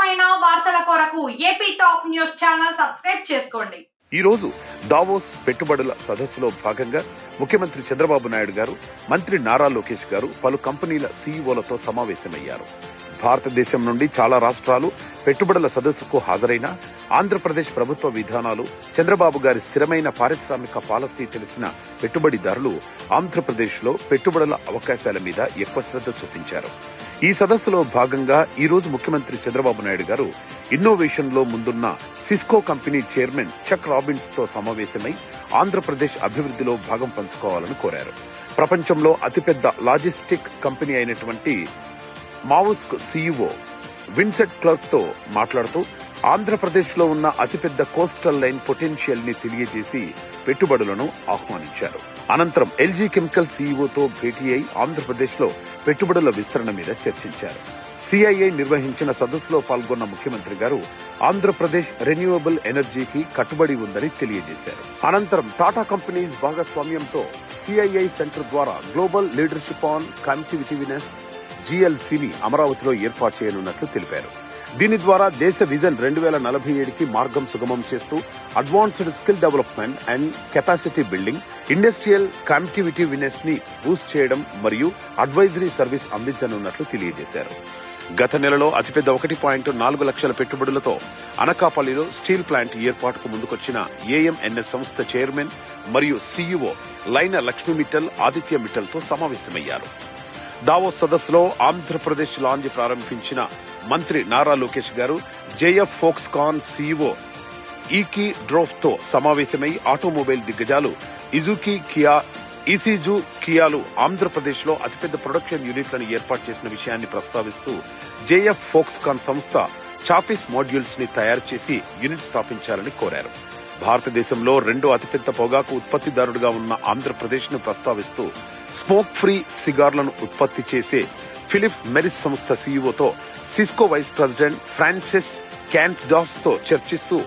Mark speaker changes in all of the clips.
Speaker 1: నిరంతరమైన వార్తల కొరకు AP top news channel subscribe చేసుకోండి.
Speaker 2: ఈ రోజు దావోస్ పెట్టుబడుల సదస్సులో భాగంగా ముఖ్యమంత్రి చంద్రబాబు నాయుడు గారు మంత్రి నారా లోకేష్ గారు పలు కంపెనీల సీఈఓలతో సమావేశమయ్యారు. భారతదేశం నుండి చాలా రాష్ట్రాలు పెట్టుబడుల సదస్సుకు హాజరైన ఆంధ్రప్రదేశ్ ప్రభుత్వ విధానాలు చంద్రబాబు గారి స్థిరమైన పారిశ్రామిక పాలసీ తెలిసిన పెట్టుబడిదారులు ఆంధ్రప్రదేశ్లో పెట్టుబడుల అవకాశాల మీద ఎక్కువ శ్రద్ధ చూపించారు. ఈ సదస్సులో భాగంగా ఈరోజు ముఖ్యమంత్రి చంద్రబాబు నాయుడు గారు ఇన్నోవేషన్లో ముందున్న సిస్కో కంపెనీ చైర్మన్ చక్ రాబిన్స్తో సమావేశమై ఆంధ్రప్రదేశ్ అభివృద్ధిలో భాగం పంచుకోవాలని కోరారు. ప్రపంచంలో అతిపెద్ద లాజిస్టిక్ కంపెనీ అయినటువంటి మావుస్క్ సీఈఓ విన్సెట్ క్లర్క్తో మాట్లాడుతూ ఆంధ్రప్రదేశ్లో ఉన్న అతిపెద్ద కోస్టల్ లైన్ పొటెన్షియల్ని తెలియజేసి పెట్టుబడులను ఆహ్వానించారు. అనంతరం ఎల్జీ కెమికల్ సీఈఓతో భేటీ అయి ఆంధ్రప్రదేశ్లో పెట్టుబడుల విస్తరణ మీద చర్చించారు. సిఐఐ నిర్వహించిన సదస్సులో పాల్గొన్న ముఖ్యమంత్రి గారు ఆంధ్రప్రదేశ్ రెన్యూవబుల్ ఎనర్జీకి కట్టుబడి ఉందని తెలియజేశారు. అనంతరం టాటా కంపెనీస్ భాగస్వామ్యంతో సిఐఐ సెంటర్ ద్వారా గ్లోబల్ లీడర్షిప్ ఆన్ కనెక్టివిటీనెస్ జీఎల్సీని అమరావతిలో ఏర్పాటు చేయనున్నట్లు తెలిపారు. దీని ద్వారా దేశ విజన్ రెండు వేల నలభై ఏడుకి మార్గం సుగమం చేస్తూ advanced skill development and capacity building industrial కనెక్టివిటీనెస్ని boost చేయడం మరియు అడ్వైజరీ సర్వీస్ అందించనున్నట్లు తెలియజేశారు. గత నెలలో అతిపెద్ద ఒకటి పాయింట్ నాలుగు లక్షల పెట్టుబడులతో అనకాపల్లిలో స్టీల్ ప్లాంట్ ఏర్పాటుకు ముందుకొచ్చిన ఏఎంఎన్ఎస్ సంస్థ చైర్మన్ మరియు సీఈఓ లైన లక్ష్మీ మిట్టల్ ఆదిత్య మిట్టల్తో సమావేశమయ్యారు. దావోస్ సదస్సులో ఆంధ్రప్రదేశ్ లాంజ్ ప్రారంభించిన మంత్రి Nara Lokesh garu JF Foxconn CEO ఈకీ డ్రోఫ్తో సమావేశమై ఆటోమొబైల్ దిగ్గజాలు ఇజుకి కియా ఈసీజు కియాలు ఆంధ్రప్రదేశ్లో అతిపెద్ద ప్రొడక్షన్ యూనిట్లను ఏర్పాటు చేసిన విషయాన్ని ప్రస్తావిస్తూ జేఎఫ్ ఫోక్స్కాన్ సంస్థ చాపిస్ మాడ్యూల్స్ని తయారు చేసి యూనిట్ స్థాపించాలని కోరారు. భారతదేశంలో రెండో అతిపెద్ద పొగాకు ఉత్పత్తిదారుడుగా ఉన్న ఆంధ్రప్రదేశ్ను ప్రస్తావిస్తూ స్మోక్ ఫ్రీ సిగార్లను ఉత్పత్తి చేసే ఫిలిప్ మెరిస్ సంస్థ సీఈఓతో సిస్కో వైస్ ప్రెసిడెంట్ ఫ్రాన్సిస్ క్యాన్స్డాస్తో చర్చిస్తూ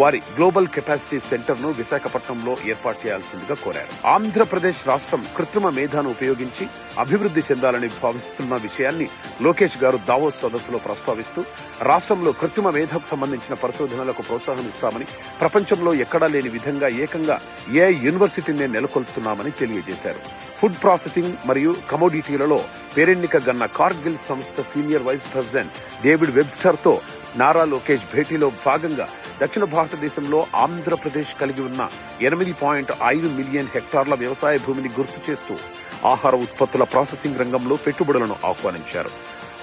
Speaker 2: వారి గ్లోబల్ కెపాసిటీ సెంటర్ను విశాఖపట్నంలో ఏర్పాటు చేయాల్సిందిగా కోరారు. ఆంధ్రప్రదేశ్ రాష్ట్రం కృత్రిమ మేధాను ఉపయోగించి అభివృద్ధి చెందాలని భావిస్తున్న విషయాన్ని లోకేష్ గారు దావోస్ సదస్సులో ప్రస్తావిస్తూ రాష్ట్రంలో కృత్రిమ మేధకు సంబంధించిన పరిశోధనలకు ప్రోత్సాహం ఇస్తామని ప్రపంచంలో ఎక్కడా లేని విధంగా ఏకంగా ఏ యూనివర్సిటీనే నెలకొల్పుతున్నామని తెలియజేశారు. ఫుడ్ ప్రాసెసింగ్ మరియు కమోడిటీలలో పేరెన్నిక గన్న కార్గిల్ సంస్థ సీనియర్ వైస్ ప్రెసిడెంట్ డేవిడ్ వెబ్స్టర్తో నారా లోకేష్ భేటీలో భాగంగా దక్షిణ భారతదేశంలో ఆంధ్రప్రదేశ్ కలిగి ఉన్న ఎనిమిది పాయింట్ ఐదు మిలియన్ హెక్టార్ల వ్యవసాయ భూమిని గుర్తు చేస్తూ ఆహార ఉత్పత్తుల ప్రాసెసింగ్ రంగంలో పెట్టుబడులను ఆహ్వానించారు.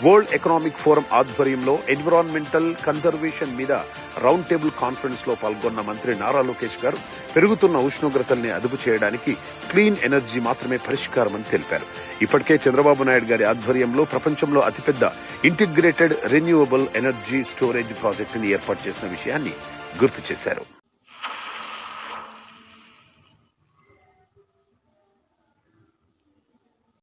Speaker 2: వరల్డ్ ఎకనామిక్ ఫోరం ఆధ్వర్యంలో ఎన్విరాన్మెంటల్ కన్జర్వేషన్ మీద రౌండ్ టేబుల్ కాన్ఫరెన్స్లో పాల్గొన్న మంత్రి నారా లోకేష్ గారు పెరుగుతున్న ఉష్ణోగ్రతల్ని అదుపు చేయడానికి క్లీన్ ఎనర్జీ మాత్రమే పరిష్కారమని తెలిపారు. ఇప్పటికే చంద్రబాబు నాయుడు గారి ఆధ్వర్యంలో ప్రపంచంలో అతిపెద్ద ఇంటిగ్రేటెడ్ రెన్యూవబుల్ ఎనర్జీ స్టోరేజ్ ప్రాజెక్టుని ఏర్పాటు చేసిన విషయాన్ని గుర్తు చేశారు.